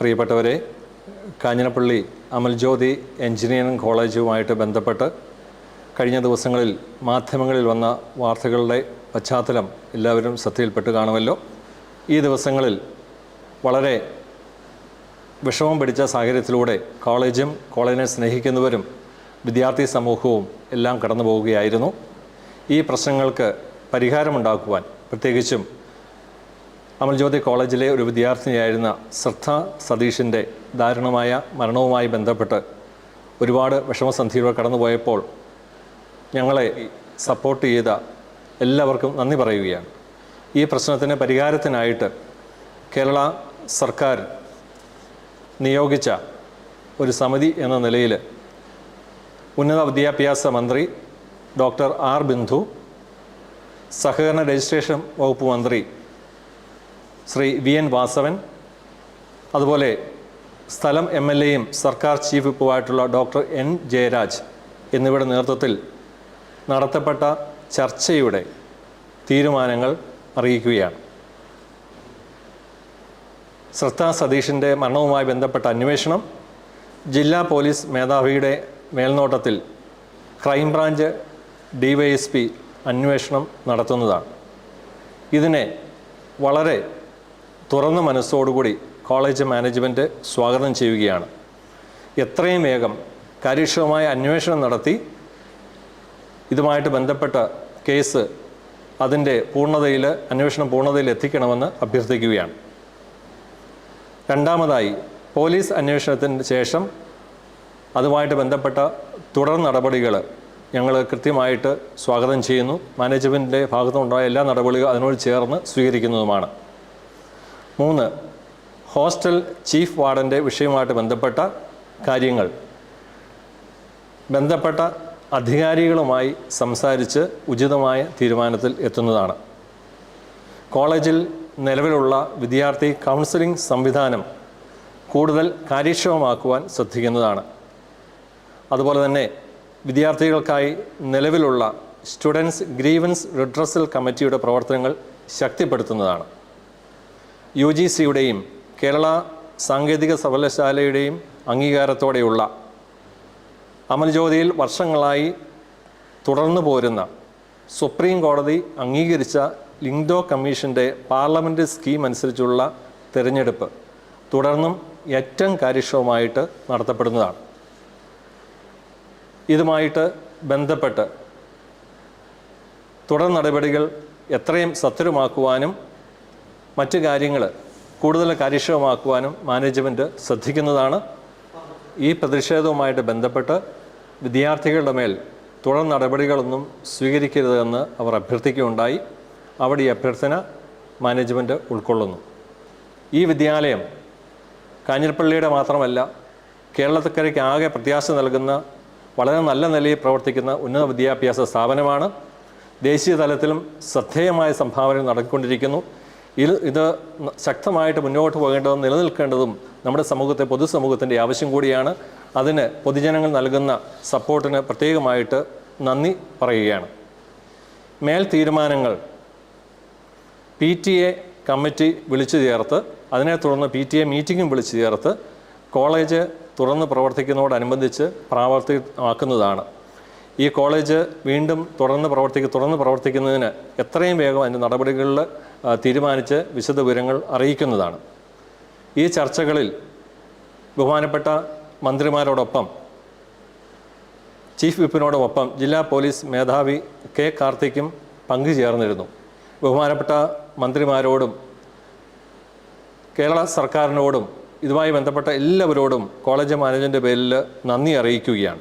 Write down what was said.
പ്രിയപ്പെട്ടവരെ കാഞ്ഞിരപ്പള്ളി അമൽജ്യോതി എഞ്ചിനീയറിംഗ് കോളേജുമായിട്ട് ബന്ധപ്പെട്ട് കഴിഞ്ഞ ദിവസങ്ങളിൽ മാധ്യമങ്ങളിൽ വന്ന വാർത്തകളുടെ പശ്ചാത്തലം എല്ലാവരും ശ്രദ്ധയിൽപ്പെട്ട് കാണുമല്ലോ. ഈ ദിവസങ്ങളിൽ വളരെ വിഷമം പിടിച്ച സാഹചര്യത്തിലൂടെ കോളേജും കോളേജിനെ സ്നേഹിക്കുന്നവരും വിദ്യാർത്ഥി സമൂഹവും എല്ലാം കടന്നു പോവുകയായിരുന്നു ഈ പ്രശ്നങ്ങൾക്ക് പരിഹാരമുണ്ടാക്കുവാൻ പ്രത്യേകിച്ചും അമൽജ്യോതി കോളേജിലെ ഒരു വിദ്യാർത്ഥിനിയായിരുന്ന ശ്രദ്ധ സതീഷിന്റെ ദാരുണമായ മരണവുമായി ബന്ധപ്പെട്ട് ഒരുപാട് വിഷമസന്ധിയിലൂടെ കടന്നുപോയപ്പോൾ ഞങ്ങളെ സപ്പോർട്ട് ചെയ്ത എല്ലാവർക്കും നന്ദി പറയുകയാണ്. ഈ പ്രശ്നത്തിന് പരിഹാരത്തിനായിട്ട് കേരള സർക്കാർ നിയോഗിച്ച ഒരു സമിതി എന്ന നിലയിൽ ഉന്നത വിദ്യാഭ്യാസ മന്ത്രി ഡോക്ടർ ആർ ബിന്ദു സഹകരണ രജിസ്ട്രേഷൻ വകുപ്പ് മന്ത്രി ശ്രീ വി എൻ വാസവൻ അതുപോലെ സ്ഥലം എം എൽ എയും സർക്കാർ ചീഫ് വിപ്പുമായിട്ടുള്ള ഡോക്ടർ എൻ ജയരാജ് എന്നിവരുടെ നേതൃത്വത്തിൽ നടത്തപ്പെട്ട ചർച്ചയുടെ തീരുമാനങ്ങൾ അറിയിക്കുകയാണ്. ശ്രദ്ധ സതീഷിന്റെ മരണവുമായി ബന്ധപ്പെട്ട അന്വേഷണം ജില്ലാ പോലീസ് മേധാവിയുടെ മേൽനോട്ടത്തിൽ ക്രൈംബ്രാഞ്ച് ഡിവൈഎസ്പി അന്വേഷണം നടത്തുന്നതാണ്. ഇതിനെ വളരെ തുറന്ന മനസ്സോടുകൂടി കോളേജ് മാനേജ്മെന്റ് സ്വാഗതം ചെയ്യുകയാണ്. എത്രയും വേഗം കാര്യക്ഷമമായ അന്വേഷണം നടത്തി ഇതുമായിട്ട് ബന്ധപ്പെട്ട കേസ് അതിന്റെ പൂർണതയിൽ അന്വേഷണം പൂർണതയിൽ എത്തിക്കണമെന്ന് അഭ്യർത്ഥിക്കുകയാണ്. രണ്ടാമതായി പോലീസ് അന്വേഷണത്തിന് ശേഷം അതുമായിട്ട് ബന്ധപ്പെട്ട തുടർ നടപടികൾ ഞങ്ങൾ കൃത്യമായിട്ട് സ്വാഗതം ചെയ്യുന്നു. മാനേജ്മെന്റിന്റെ ഭാഗത്തുനിന്നുണ്ടായ എല്ലാ നടപടികളും അതിനോട് ചേർന്ന് സ്വീകരിക്കുന്നതുമാണ്. മൂന്ന് ഹോസ്റ്റൽ ചീഫ് വാർഡന്റെ വിഷയവുമായിട്ട് ബന്ധപ്പെട്ട കാര്യങ്ങൾ. ബന്ധപ്പെട്ട അധികാരികളുമായി സംസാരിച്ച് ഉചിതമായ തീരുമാനത്തിൽ എത്തുന്നതാണ്. കോളേജിൽ നിലവിലുള്ള വിദ്യാർത്ഥി കൗൺസിലിംഗ് സംവിധാനം കൂടുതൽ കാര്യക്ഷമമാക്കുവാൻ ശ്രദ്ധിക്കുന്നതാണ്. അതുപോലെ തന്നെ വിദ്യാർത്ഥികൾക്കായി നിലവിലുള്ള സ്റ്റുഡൻസ് ഗ്രീവൻസ് റിഡ്രസൽ കമ്മിറ്റിയുടെ പ്രവർത്തനങ്ങൾ ശക്തിപ്പെടുത്തുന്നതാണ്. യു ജി സിയുടെയും കേരള സാങ്കേതിക സർവകലാശാലയുടെയും അംഗീകാരത്തോടെയുള്ള അമൽജ്യോതിയിൽ വർഷങ്ങളായി തുടർന്നു പോരുന്ന സുപ്രീം കോടതി അംഗീകരിച്ച ലിങ്ഡോ കമ്മീഷന്റെ പാർലമെന്റ് സ്കീം അനുസരിച്ചുള്ള തിരഞ്ഞെടുപ്പ് തുടർന്നും ഏറ്റവും കാര്യക്ഷമമായിട്ട് നടത്തപ്പെടുന്നതാണ്. ഇതുമായിട്ട് ബന്ധപ്പെട്ട് തുടർ നടപടികൾ എത്രയും സത്വരമാക്കുവാനും മറ്റു കാര്യങ്ങൾ കൂടുതൽ കാര്യക്ഷമമാക്കുവാനും മാനേജ്മെന്റ് ശ്രദ്ധിക്കുന്നതാണ്. ഈ പ്രതിഷേധവുമായിട്ട് ബന്ധപ്പെട്ട് വിദ്യാർത്ഥികളുടെ മേൽ തുടർ നടപടികളൊന്നും സ്വീകരിക്കരുതെന്ന് അവർ അഭ്യർത്ഥിക്കുകയുണ്ടായി. അവിടെ ഈ അഭ്യർത്ഥന മാനേജ്മെന്റ് ഉൾക്കൊള്ളുന്നു. ഈ വിദ്യാലയം കാഞ്ഞിരപ്പള്ളിയുടെ മാത്രമല്ല കേരളത്തിക്കരയ്ക്ക് ആകെ പ്രത്യാശ നൽകുന്ന വളരെ നല്ല നിലയിൽ പ്രവർത്തിക്കുന്ന ഉന്നത വിദ്യാഭ്യാസ സ്ഥാപനമാണ്. ദേശീയ തലത്തിലും ശ്രദ്ധേയമായ സംഭാവന നടത്തിക്കൊണ്ടിരിക്കുന്നു. ഇത് ശക്തമായിട്ട് മുന്നോട്ട് പോകേണ്ടതും നിലനിൽക്കേണ്ടതും നമ്മുടെ സമൂഹത്തെ പൊതുസമൂഹത്തിന്റെ ആവശ്യം കൂടിയാണ്. അതിന് പൊതുജനങ്ങൾ നൽകുന്ന സപ്പോർട്ടിന് പ്രത്യേകമായിട്ട് നന്ദി പറയുകയാണ്. മേൽ തീരുമാനങ്ങൾ പി ടി എ കമ്മിറ്റി വിളിച്ചു ചേർത്ത് അതിനെ തുടർന്ന് പി ടി എ മീറ്റിങ്ങും വിളിച്ചു ചേർത്ത് കോളേജ് തുറന്ന് പ്രവർത്തിക്കുന്നതോടനുബന്ധിച്ച് പ്രാവർത്തികമാക്കുന്നതാണ്. ഈ കോളേജ് വീണ്ടും തുറന്ന് പ്രവർത്തിക്ക് തുറന്ന് പ്രവർത്തിക്കുന്നതിന് എത്രയും വേഗം അതിന്റെ നടപടികളിൽ തീരുമാനിച്ച് വിശദ വിവരങ്ങൾ അറിയിക്കുന്നതാണ്. ഈ ചർച്ചകളിൽ ബഹുമാനപ്പെട്ട മന്ത്രിമാരോടൊപ്പം ചീഫ് വിപ്പിനോടൊപ്പം ജില്ലാ പോലീസ് മേധാവി കെ കാർത്തിക്കും പങ്കുചേർന്നിരുന്നു. ബഹുമാനപ്പെട്ട മന്ത്രിമാരോടും കേരള സർക്കാരിനോടും ഇതുമായി ബന്ധപ്പെട്ട എല്ലാവരോടും കോളേജ് മാനേജ്മെന്റ് പേരിൽ നന്ദി അറിയിക്കുകയാണ്.